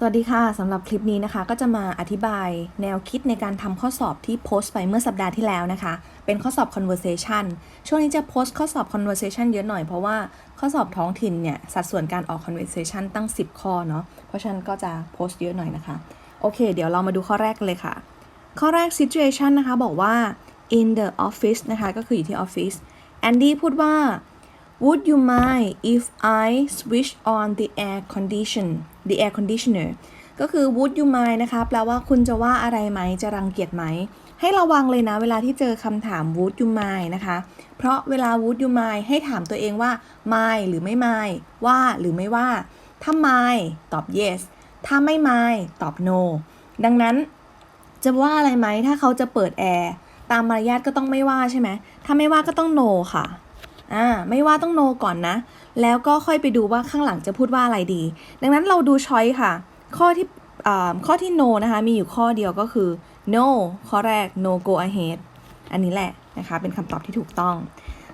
สวัสดีค่ะสำหรับคลิปนี้นะคะ ก็จะมาอธิบายแนวคิดในการทำข้อสอบที่โพสต์ไปเมื่อสัปดาห์ที่แล้วนะคะ เป็นข้อสอบ conversation ช่วงนี้จะโพสต์ข้อสอบ conversation เยอะหน่อยเพราะว่าข้อสอบท้องถิ่นเนี่ย สัดส่วนการออก conversation ตั้ง 10 ข้อเนาะเพราะฉะนั้นก็จะโพสต์เยอะหน่อยนะคะ โอเค เดี๋ยวเรามาดูข้อแรกเลยค่ะ ข้อแรก situation นะคะ บอกว่า in the office นะคะ ก็คืออยู่ที่ออฟฟิศแอนดี้พูดว่า Would you mind if I switch on the air condition the air conditioner ก็คือ would you mind นะคะ แปลว่าคุณจะว่าอะไรไหม จะรังเกียจไหม ให้ระวังเลยนะ เวลาที่เจอคำถาม would you mind นะคะ เพราะเวลา would you mind ให้ถามตัวเองว่า mind หรือไม่ mind ว่าหรือไม่ว่า ถ้า mind ตอบ yes ถ้าไม่ mind ตอบ no ดังนั้น จะว่าอะไรไหม ถ้าเขาจะเปิดแอร์ ตามมารยาทก็ต้องไม่ว่าใช่ไหม ถ้าไม่ว่าก็ต้อง no ค่ะ อ่าไม่ว่าต้อง no ก่อนนะ แล้วก็ค่อยไปดูว่าข้างหลังจะพูดว่าอะไรดี ดังนั้นเราดูช้อยค่ะ ข้อที่ข้อที่ no นะคะมีอยู่ข้อเดียวก็คือ no ข้อแรก no go ahead อันนี้แหละนะคะเป็นคำตอบที่ถูกต้อง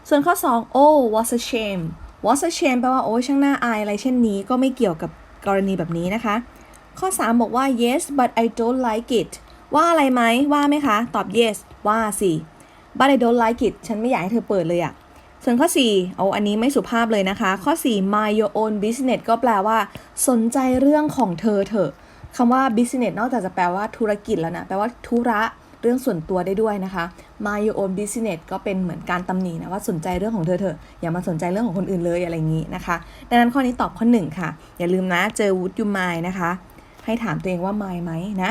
ส่วนข้อ 2 oh was a shame was a shame แปลว่าโอ้ยช่างน่าอายอะไรเช่นนี้ก็ไม่เกี่ยวกับกรณีแบบนี้นะคะ ข้อ 3 บอกว่า yes but I don't like it ว่าอะไรไหมว่าไหมคะ ตอบ yes ว่าสิ but I don't like it ฉันไม่อยากให้เธอเปิดเลยอะ ส่วนข้อ 4 เอาอันนี้ไม่สุภาพเลยนะคะ ข้อ 4 mind your own business ก็แปลว่า สนใจเรื่องของเธอเถอะคำว่า business นอกจากจะแปลว่าธุรกิจแล้วนะ แปลว่าธุระเรื่องส่วนตัวได้ด้วยนะคะ mind your own business ก็เป็นเหมือนการตำหนินะว่าสนใจเรื่องของเธอเถอะ อย่ามาสนใจเรื่องของคนอื่นเลยอะไรอย่างนี้นะคะ ดังนั้นข้อนี้ตอบข้อ 1 ค่ะ อย่าลืมนะ เจอ would you mind นะคะ ให้ถามตัวเองว่า mind ไหมนะ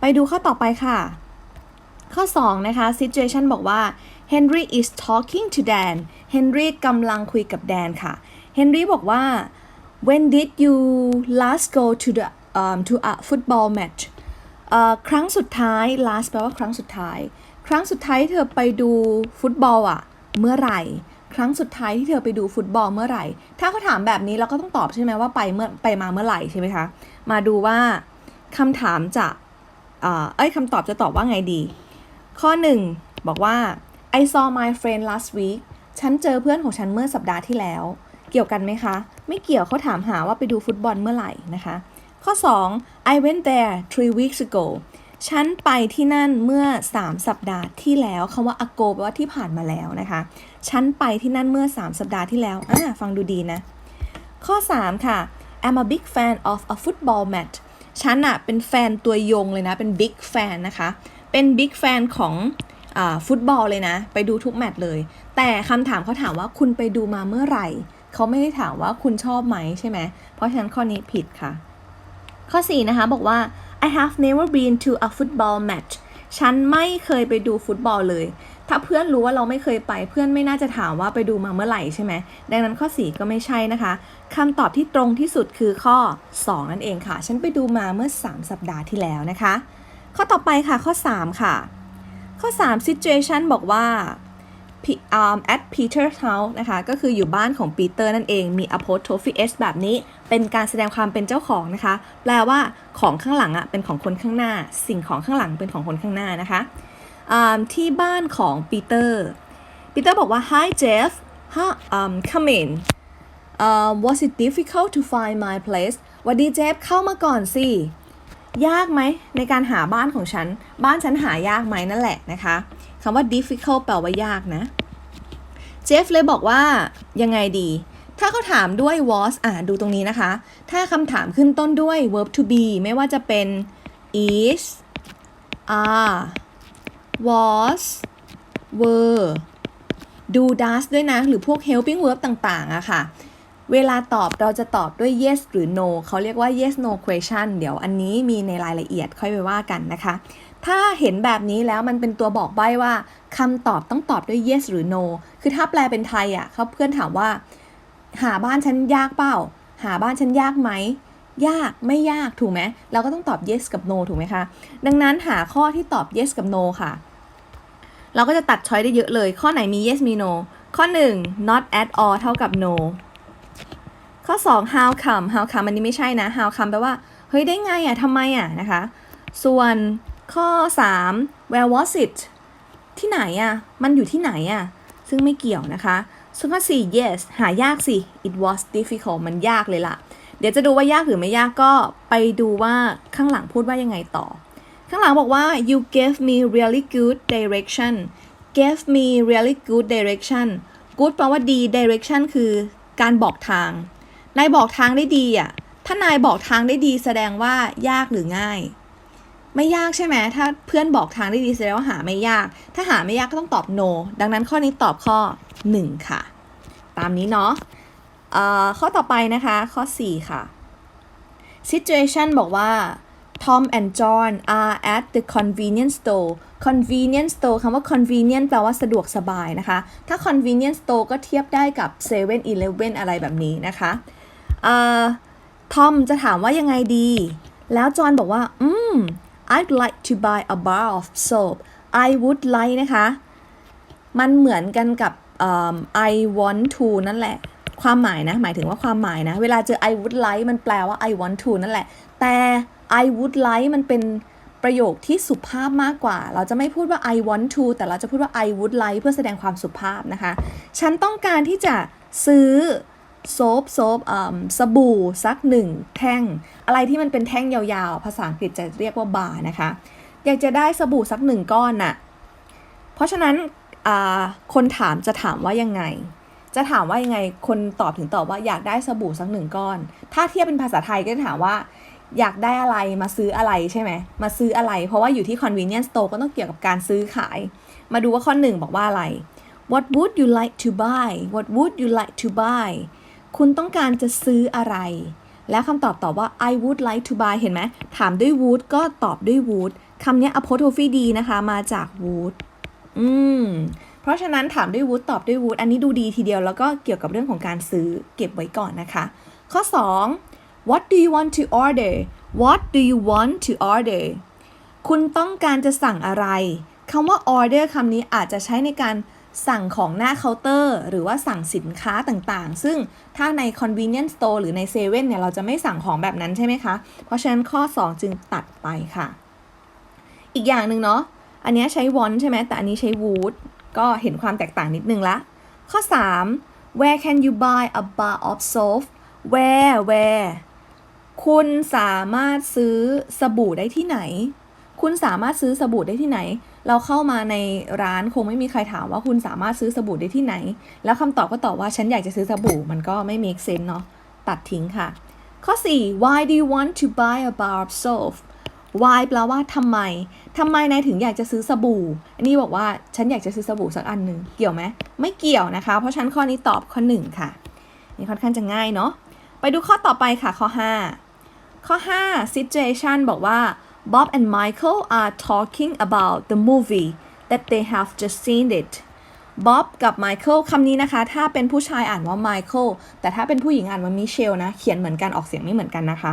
ไปดูข้อต่อไปค่ะ ข้อ 2 นะคะ situation บอกว่า Henry is talking to Dan Henry กำลังคุยกับแดนค่ะ Henry บอกว่า when did you last go to the um, to a football match ครั้งสุดท้าย last แปลว่าครั้งสุดท้าย ครั้งสุดท้ายที่เธอไปดูฟุตบอลอะเมื่อไหร่ ครั้งสุดท้ายที่เธอไปดูฟุตบอลเมื่อไหร่ ถ้าเขาถามแบบนี้เราก็ต้องตอบใช่ไหมว่าไปเมื่อไปมาเมื่อไหร่ใช่ไหมคะ มาดูว่าคำถามจะเอ้ยคำตอบจะตอบว่าไงดี ข้อ 1 บอกว่า I saw my friend last week ฉันเจอเพื่อนของฉันเมื่อสัปดาห์ที่แล้ว เกี่ยวกันไหมคะ ไม่เกี่ยวเขาถามหาว่าไปดูฟุตบอลเมื่อไหร่นะคะ ข้อ 2 I went there three weeks ago ฉันไปที่นั่นเมื่อ 3 สัปดาห์ที่แล้วคำว่า ago แปลว่าที่ผ่านมาแล้วนะคะ ฉันไปที่นั่นเมื่อ 3 สัปดาห์ที่แล้วอ่าฟังดูดีนะ ข้อ 3 ค่ะ I'm a big fan of a football match ฉันอะเป็นแฟนตัวยงเลยนะ เป็น big fan นะคะ เป็น big fan ของอฟุตบอลเลยนะ ไปดูทุกแมตช์เลย แต่คำถามเขาถามว่าคุณไปดูมาเมื่อไหร่ เขาไม่ได้ถามว่าคุณชอบไหมใช่ไหม เพราะฉะนั้นข้อนี้ผิดค่ะ ข้อ 4 นะคะ บอกว่า I have never been to a football match ฉันไม่เคยไปดูฟุตบอลเลย ถ้าเพื่อนรู้ว่าเราไม่เคยไป เพื่อนไม่น่าจะถามว่าไปดูมาเมื่อไหร่ใช่ไหม ดังนั้นข้อ 4 ก็ไม่ใช่นะคะคำตอบที่ตรงที่สุดคือข้อ 2 นั่นเองค่ะ ฉันไปดูมาเมื่อ 3 สัปดาห์ที่แล้วนะคะ ข้อต่อไปค่ะข้อ 3 ค่ะ ข้อ 3 situation บอกว่า at Peter's house นะคะก็คืออยู่บ้านของปีเตอร์นั่นเองมี apostrophe s แบบนี้เป็นการแสดงความเป็นเจ้าของนะคะ แปลว่าของข้างหลังอะเป็นของคนข้างหน้า สิ่งของข้างหลังเป็นของคนข้างหน้านะคะที่บ้านของปีเตอร์ปีเตอร์บอกว่า Hi Jeff Hi um come in uh, was it difficult to find my place วัสดีเจฟเข้ามาก่อนสิ ยากไหมในการหาบ้านของฉัน บ้านฉันหายากไหมนั่นแหละนะคะคำว่า difficult แปลว่ายากนะ เจฟเลยบอกว่ายังไงดี ถ้าเขาถามด้วย was อะดูตรงนี้นะคะ ถ้าคำถามขึ้นต้นด้วย verb to be ไม่ว่าจะเป็น is are was were do does ด้วยนะ หรือพวก helping verb ต่าง ๆอะค่ะ เวลาตอบเราจะตอบด้วย yes หรือ no เขาเรียกว่า yes no question เดี๋ยวอันนี้มีในรายละเอียดค่อยไปว่ากันนะคะ ถ้าเห็นแบบนี้แล้วมันเป็นตัวบอกใบ้ว่าคำตอบต้องตอบด้วย yes หรือ no คือถ้าแปลเป็นไทยอะเขาเพื่อนถามว่า หาบ้านฉันยากเปล่า หาบ้านฉันยากไหม ยากไม่ยากถูกไหม เราก็ต้องตอบ yes กับ no ถูกไหมคะ ดังนั้นหาข้อที่ตอบ yes กับ no ค่ะ เราก็จะตัดช้อยได้เยอะเลย ข้อไหนมี yes มี no ข้อ 1 not at all เท่ากับ no ข้อ 2 how come how come อันนี้ไม่ใช่นะ how come แปลว่าเฮ้ยได้ไงอะทำไมอะนะคะ ส่วนข้อ 3 where was it ที่ไหนอะมันอยู่ที่ไหนอะซึ่งไม่เกี่ยวนะคะ ส่วนข้อ 4 yes หายากสิ it was difficult มันยากเลยล่ะ เดี๋ยวจะดูว่ายากหรือไม่ยากก็ไปดูว่าข้างหลังพูดว่ายังไงต่อ ข้างหลังบอกว่า you gave me really good direction gave me really good direction good แปลว่าดี direction คือการบอกทาง นายบอกทางได้ดีอะ ถ้านายบอกทางได้ดีแสดงว่ายากหรือง่าย ไม่ยากใช่ไหมถ้าเพื่อนบอกทางได้ดีแสดงว่าหาไม่ยาก ถ้าหาไม่ยากก็ต้องตอบ no ดังนั้นข้อนี้ตอบข้อ 1 ค่ะ ตามนี้เนาะเอ่อข้อต่อไปนะคะ ข้อ 4 ค่ะ situation บอกว่า Tom and John are at the convenience store convenience store คำว่า convenient แปลว่าสะดวกสบายนะคะ ถ้า convenience store ก็เทียบได้กับ7 e เ e ่ e ออะไรแบบนี้นะคะ ทอมจะถามว่ายังไงดี แล้วจอห์นบอกว่า อืม I'd like to buy a bar of soap I would like นะคะ มันเหมือนกันกับ I want to นั่นแหละ ความหมายนะ หมายถึงว่าความหมายนะ เวลาเจอ I would like มันแปลว่า I want to นั่นแหละ แต่ I would like มันเป็นประโยคที่สุภาพมากกว่า เราจะไม่พูดว่า I want to แต่เราจะพูดว่า I would like เพื่อแสดงความสุภาพนะคะ ฉันต้องการที่จะซื้อ โซฟโซฟสบู่สักหนึ่งแท่ง อะไรที่มันเป็นแท่งยาวๆ ภาษาอังกฤษจะเรียกว่าบาร์นะคะ อยากจะได้สบู่สักหนึ่งก้อนน่ะ เพราะฉะนั้นอ่าคนถามจะถามว่ายังไง จะถามว่ายังไง คนตอบถึงตอบว่าอยากได้สบู่สักหนึ่งก้อน ถ้าเทียบเป็นภาษาไทยก็จะถามว่าอยากได้อะไรมาซื้ออะไรใช่ไหม มาซื้ออะไร เพราะว่าอยู่ที่ convenience store ก็ต้องเกี่ยวกับการซื้อขาย มาดูว่าข้อหนึ่งบอกว่าอะไร What would you like to buy What would you like to buy คุณต้องการจะซื้ออะไร แล้วคำตอบตอบว่า I would like to buy เห็นไหม ถามด้วย would ก็ตอบด้วย would คำนี้ apostrophe d นะคะ มาจาก would อืม เพราะฉะนั้นถามด้วย would ตอบด้วย would อันนี้ดูดีทีเดียว แล้วก็เกี่ยวกับเรื่องของการซื้อเก็บไว้ก่อนนะคะ ข้อ 2 What do you want to order What do you want to order คุณต้องการจะสั่งอะไรคำว่า order คำนี้อาจจะใช้ในการ สั่งของหน้าเคาน์เตอร์ หรือว่าสั่งสินค้าต่างๆ ซึ่งถ้าใน convenience store หรือในเซเว่นเนี่ย เราจะไม่สั่งของแบบนั้นใช่ไหมคะ เพราะฉะนั้นข้อ 2 จึงตัดไปค่ะ อีกอย่างหนึ่งเนาะอันนี้ใช้ want ใช่ไหมแต่อันนี้ใช้ would ก็เห็นความแตกต่างนิดนึงละ ข้อ 3 where can you buy a bar of soap where where คุณสามารถซื้อสบู่ได้ที่ไหน คุณสามารถซื้อสบู่ได้ที่ไหน เราเข้ามาในร้านคงไม่มีใครถามว่าคุณสามารถซื้อสบู่ได้ที่ไหน แล้วคำตอบก็ตอบว่าฉันอยากจะซื้อสบู่มันก็ไม่ make sense เนาะตัดทิ้งค่ะ ข้อ 4 why do you want to buy a bar of soap why แปลว่าทำไมทำไมนายถึงอยากจะซื้อสบู่ อันนี้บอกว่าฉันอยากจะซื้อสบู่สักอันหนึ่งเกี่ยวไหมไม่เกี่ยวนะคะ เพราะฉันข้อนี้ตอบข้อ 1 ค่ะ นี่ค่อนข้างจะง่ายเนาะไปดูข้อต่อไปค่ะข้อ 5 ข้อ 5 situation บอกว่า Bob and Michael are talking about the movie that they have just seen it Bob กับ Michael คำนี้นะคะ ถ้าเป็นผู้ชายอ่านว่า Michael แต่ถ้าเป็นผู้หญิงอ่านว่า Michelle นะ เขียนเหมือนกันออกเสียงไม่เหมือนกันนะคะ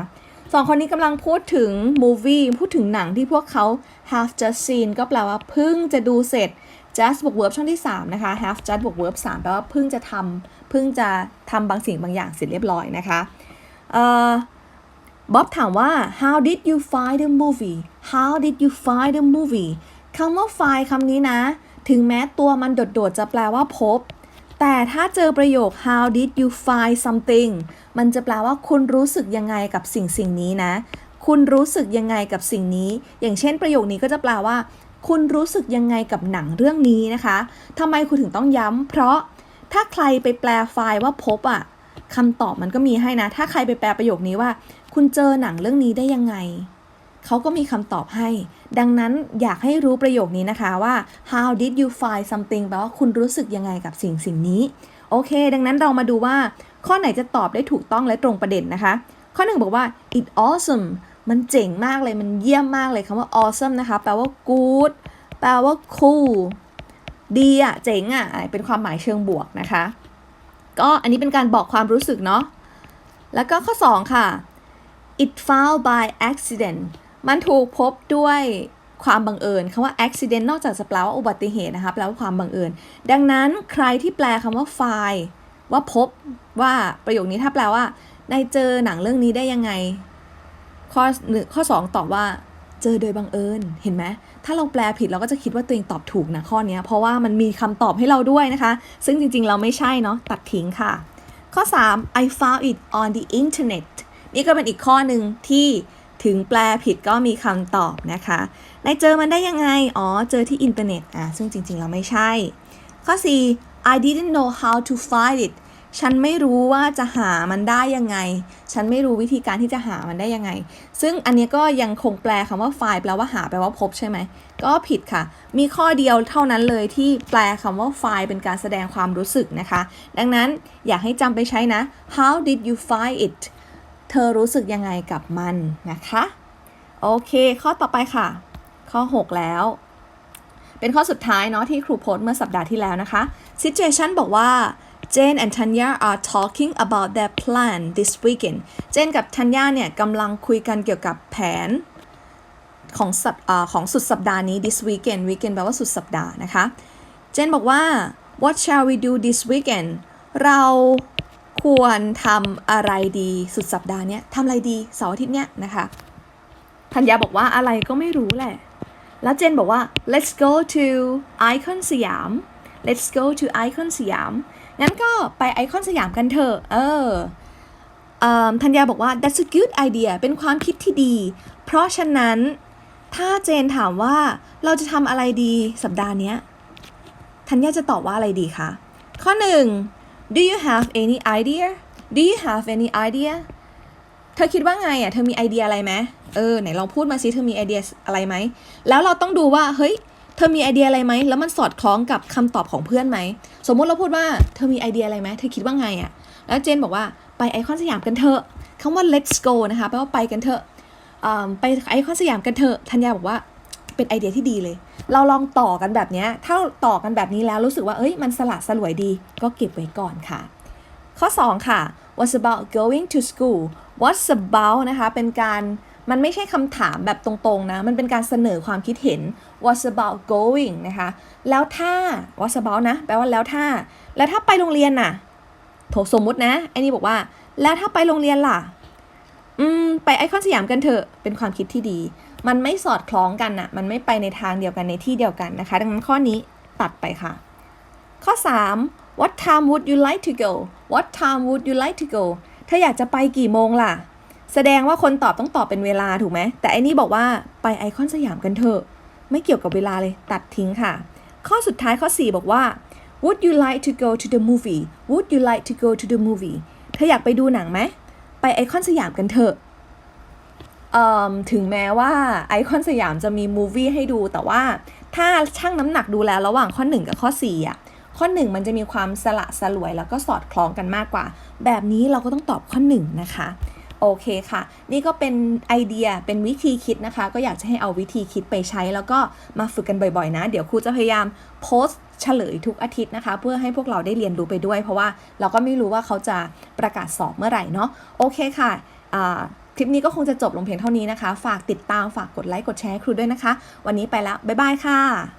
สองคนนี้กำลังพูดถึง movie พูดถึงหนังที่พวกเขา have just seen ก็แปลว่าเพิ่งจะดูเสร็จ just บวก verb ช่องที่ 3 นะคะ have just บวก verb 3แปลว่าเพิ่งจะทำเพิ่งจะทำบางสิ่งบางอย่างเสร็จเรียบร้อยนะคะ เอ่อ บ๊อบถามว่า how did you find the movie how did you find the movie คำว่า find คำนี้นะ ถึงแม้ตัวมันโดดๆจะแปลว่าพบ แต่ถ้าเจอประโยค how did you find something มันจะแปลว่าคุณรู้สึกยังไงกับสิ่งสิ่งนี้นะ คุณรู้สึกยังไงกับสิ่งนี้ อย่างเช่นประโยคนี้ก็จะแปลว่า คุณรู้สึกยังไงกับหนังเรื่องนี้นะคะทำไมคุณถึงต้องย้ำเพราะถ้าใครไปแปลไฟล์ว่าพบอะคำตอบมันก็มีให้นะ ถ้าใครไปแปลประโยคนี้ว่า คุณเจอหนังเรื่องนี้ได้ยังไง เขาก็มีคำตอบให้ ดังนั้นอยากให้รู้ประโยคนี้นะคะว่า how did you find something แปลว่าคุณรู้สึกยังไงกับสิ่งสิ่งนี้ โอเค ดังนั้นเรามาดูว่า ข้อไหนจะตอบได้ถูกต้องและตรงประเด็นนะคะ ข้อหนึ่งบอกว่า it awesome มันเจ๋งมากเลย มันเยี่ยมมากเลยคำว่า awesome นะคะ แปลว่า good แปลว่า cool ดีอะเจ๋งอะเป็นความหมายเชิงบวกนะคะ ก็อันนี้เป็นการบอกความรู้สึกเนาะ แล้วก็ข้อ 2 ค่ะ it found by accident มันถูกพบด้วยความบังเอิญคำว่า accident นอกจากจะแปลว่าอุบัติเหตุนะคะแปลว่าความบังเอิญ ดังนั้นใครที่แปลคำว่า find ว่าพบว่าประโยคนี้ถ้าแปลว่านายเจอหนังเรื่องนี้ได้ยังไง ข้อหนึ่งข้อ 2 ตอบว่า เจอโดยบังเอิญเห็นไหมถ้าเราแปลผิดเราก็จะคิดว่าตัวเองตอบถูกนะข้อนี้เพราะว่ามันมีคำตอบให้เราด้วยนะคะ ซึ่งจริงๆเราไม่ใช่เนาะตัดทิ้งค่ะ ข้อ 3 I found it on the internet นี่ก็เป็นอีกข้อหนึ่งที่ถึงแปลผิดก็มีคำตอบนะคะนายเจอมันได้ยังไง อ๋อ เจอที่อินเทอร์เน็ตอะซึ่งจริงๆ แล้วไม่ใช่ ข้อ 4 I didn't know how to find it ฉันไม่รู้ว่าจะหามันได้ยังไง ฉันไม่รู้วิธีการที่จะหามันได้ยังไง ซึ่งอันนี้ก็ยังคงแปลคำว่า find แปลว่าหาแปลว่าพบใช่ไหม ก็ผิดค่ะ มีข้อเดียวเท่านั้นเลยที่แปลคำว่า find เป็นการแสดงความรู้สึกนะคะ ดังนั้นอยากให้จำไปใช้นะ how did you find it เธอรู้สึกยังไงกับมันนะคะ โอเค ข้อต่อไปค่ะ ข้อ 6 แล้ว เป็นข้อสุดท้ายเนาะที่ครูโพสเมื่อสัปดาห์ที่แล้วนะคะ situation บอกว่า Jane and Tanya are talking about their plan this weekend เจนกับทัญญาเนี่ยกำลังคุยกันเกี่ยวกับแผนของสัปของสุดสัปดาห์นี้ this weekend weekend แปลว่าสุดสัปดาห์นะคะ เจนบอกว่า what shall we do this weekend เรา ควรทำอะไรดีสุดสัปดาห์เนี้ยทำอะไรดีเสาร์อาทิตย์เนี้ยนะคะธัญญาบอกว่าอะไรก็ไม่รู้แหละ แล้วเจนบอกว่า let's go to icon สยาม let's go to icon สยาม งั้นก็ไปไอคอนสยามกันเถอะ เออธัญญาบอกว่า that's a good idea เป็นความคิดที่ดี เพราะฉะนั้นถ้าเจนถามว่าเราจะทำอะไรดีสัปดาห์นี้ธัญญาจะตอบว่าอะไรดีคะ ข้อหนึ่ง do you have any idea do you have any idea เธอคิดว่าไงอะ เธอมีไอเดียอะไรไหมเออไหนลองพูดมาสิเธอมีไอเดียอะไรไหม แล้วเราต้องดูว่า เฮ้ย เธอมีไอเดียอะไรไหม แล้วมันสอดคล้องกับคำตอบของเพื่อนไหม สมมุติเราพูดว่า เธอมีไอเดียอะไรไหม เธอคิดว่าไงอะ แล้วเจนบอกว่า ไปไอคอนสยามกันเถอะคำว่า let's go นะคะ แปลว่าไปกันเถอะไปไอคอนสยามกันเถอะ ธัญญาบอกว่า เป็นไอเดียที่ดีเลย เราลองต่อกันแบบเนี้ยถ้าต่อกันแบบนี้แล้วรู้สึกว่าเอ้ยมันสละสลวยดี ก็เก็บไว้ก่อนค่ะ ข้อ 2 ค่ะ what's about going to school what's about นะคะ เป็นการมันไม่ใช่คำถามแบบตรงๆนะ มันเป็นการเสนอความคิดเห็น what's about going นะคะ แล้วถ้า what's about นะ แปลว่าแล้วถ้า แล้วถ้าไปโรงเรียนน่ะสมมุตินะ ไอ้นี่บอกว่า แล้วถ้าไปโรงเรียนล่ะ อืม ไปไอคอนสยามกันเถอะ เป็นความคิดที่ดี มันไม่สอดคล้องกันน่ะมันไม่ไปในทางเดียวกันในที่เดียวกันนะคะ ดังนั้นข้อนี้ตัดไปค่ะ ข้อ 3 what time would you like to go what time would you like to go เธออยากจะไปกี่โมงล่ะ แสดงว่าคนตอบต้องตอบเป็นเวลาถูกไหม แต่อันนี้บอกว่าไปไอคอนสยามกันเถอะ ไม่เกี่ยวกับเวลาเลยตัดทิ้งค่ะ ข้อสุดท้ายข้อ 4 บอกว่า would you like to go to the movie would you like to go to the movie เธออยากไปดูหนังไหม ไปไอคอนสยามกันเถอะ ถึงแม้ว่าไอคอนสยามจะมีมูวี่ให้ดูแต่ว่าถ้าชั่งน้ำหนักดูแลระหว่างข้อ 1 กับข้อ4อะข้อ 1 มันจะมีความสละสลวยแล้วก็สอดคล้องกันมากกว่า แบบนี้เราก็ต้องตอบข้อ 1 นะคะ โอเคค่ะ นี่ก็เป็นไอเดียเป็นวิธีคิดนะคะ ก็อยากจะให้เอาวิธีคิดไปใช้ แล้วก็มาฝึกกันบ่อยๆนะ เดี๋ยวครูจะพยายามโพสต์เฉลยทุกอาทิตย์นะคะ เพื่อให้พวกเราได้เรียนรู้ไปด้วย เพราะว่าเราก็ไม่รู้ว่าเขาจะประกาศสอบเมื่อไหร่เนาะโอเคค่ะอ่า ลิปนี้ก็คงจะจบลงเพียงเท่านี้นะคะ ฝากติดตามฝากกดไลค์กดแชร์ครูด้วยนะคะ วันนี้ไปแล้วบ๊ายบายค่ะ